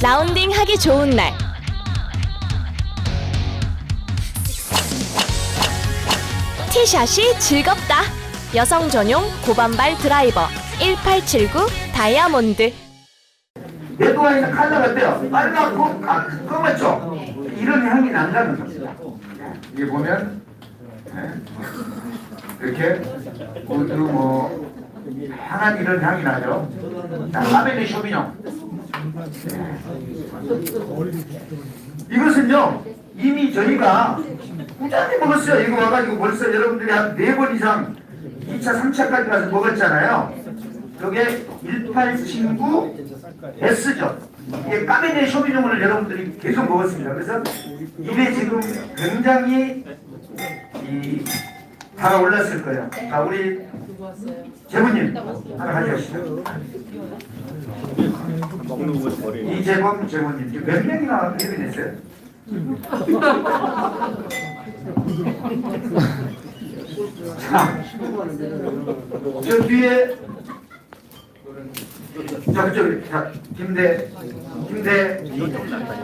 라운딩 하기 좋은 날. 티샷이 즐겁다. 여성 전용 고반발 드라이버 1879 다이아몬드. 레드와인은 컬러가 어때요? 빨갛고 까- 검었죠? 이런 향이 난다는 겁니다. 이게 보면 예, 이렇게 우드 뭐 향한 이런 향이 나죠. 자, 카베네 쇼비뇽. 예. 이것은요 이미 저희가 꾸준히 먹었어요. 이거 와가지고 벌써 여러분들이 한 네 번 이상 2차, 3차까지 가서 먹었잖아요. 그게 1879 S죠. 이게 까베네 쇼비뇽을 여러분들이 계속 먹었습니다. 그래서 입에 지금 굉장히 이 달아올랐을 거예요. 자, 우리 재부님 하나 가져가시죠. 이재범 재부님 지금 몇 명이나 회견했어요? 자, 저 뒤에 자, 그쪽, 자, 김대, 김대,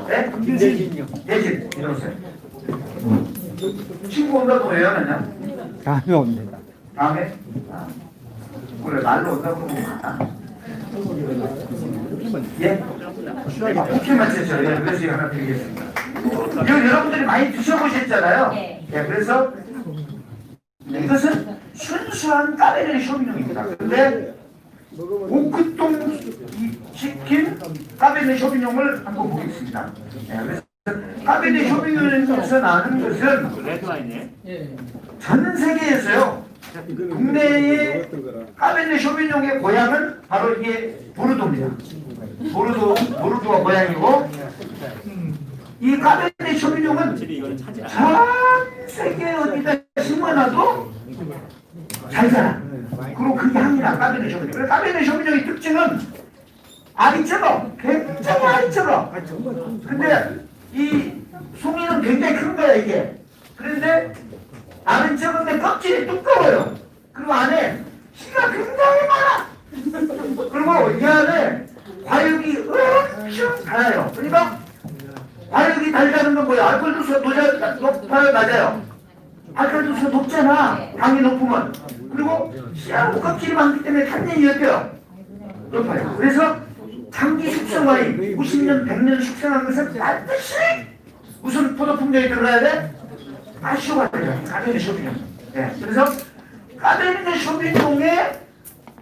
네? 김대진요. 대진, 이러세요. 친구 온다고 왜 하느냐? 다음에 옵니다. 다음에? 아, 그래, 날로 온다고 그러면 많아. 예? 아, 국회 맞췄죠. 예, 그래서 하나 드리겠습니다. 이거 여러분들이 많이 드셔보셨잖아요. 예, 그래서 이것은 순수한 까베르 쇼비뇽입니다. 근데 오크동 이 치킨 까베네 쇼비뇽을 한번 보겠습니다. 네, 그래서 까베네 쇼비뇽에서 나는 것은 전 세계에서요 국내의 까베네 쇼비뇽의 고향은 바로 이게 보르도입니다. 보르도 보르도가 고향이고 이 까베네 쇼비뇽은 전 세계 어디다 심어놔도 잘 자라. 그리고 그 향이나 까베네 쇼비뇽. 까베네 쇼비뇽의 특징은 적어. 굉장히 적어. 근데 이 송이는 굉장히 큰 거야 이게. 그런데 알은 적은데 껍질이 두꺼워요. 그리고 안에 씨가 굉장히 많아. 그리고 이 안에 과육이 엄청 달아요. 그러니까 과육이 달다는 건 뭐야? 알코올 도수가 도자, 높아요, 낮아요? 알코올 도수가 높잖아. 당이 높으면. 그리고 씨하고 껍질이 많기 때문에 탄닌이 어때요? 높아요. 그래서 장기 숙성와인 50년, 100년 숙성한 것은 반드시 무슨 포도 품종이 들어가야 돼? 아쇼가 들어가요. 까베르 쇼비뇽. 네. 그래서 까베르 쇼비뇽에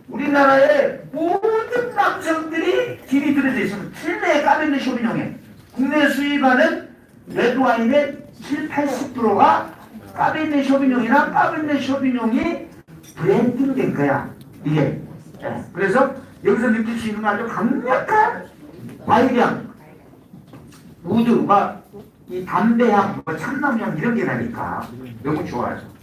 우리나라의 모든 남성들이 길이 들어져 있습니다. 실내 까베르 쇼비뇽에 국내 수입하는 레드와인의 7, 80%가 까베르 쇼비뇽이나 까베르 쇼비뇽이 브랜딩된 거야. 이게. 예. 그래서 여기서 느낄 수 있는 아주 강력한 과일향, 우드와 이 담배향, 뭐 참나무향 이런 게 나니까 너무 좋아요.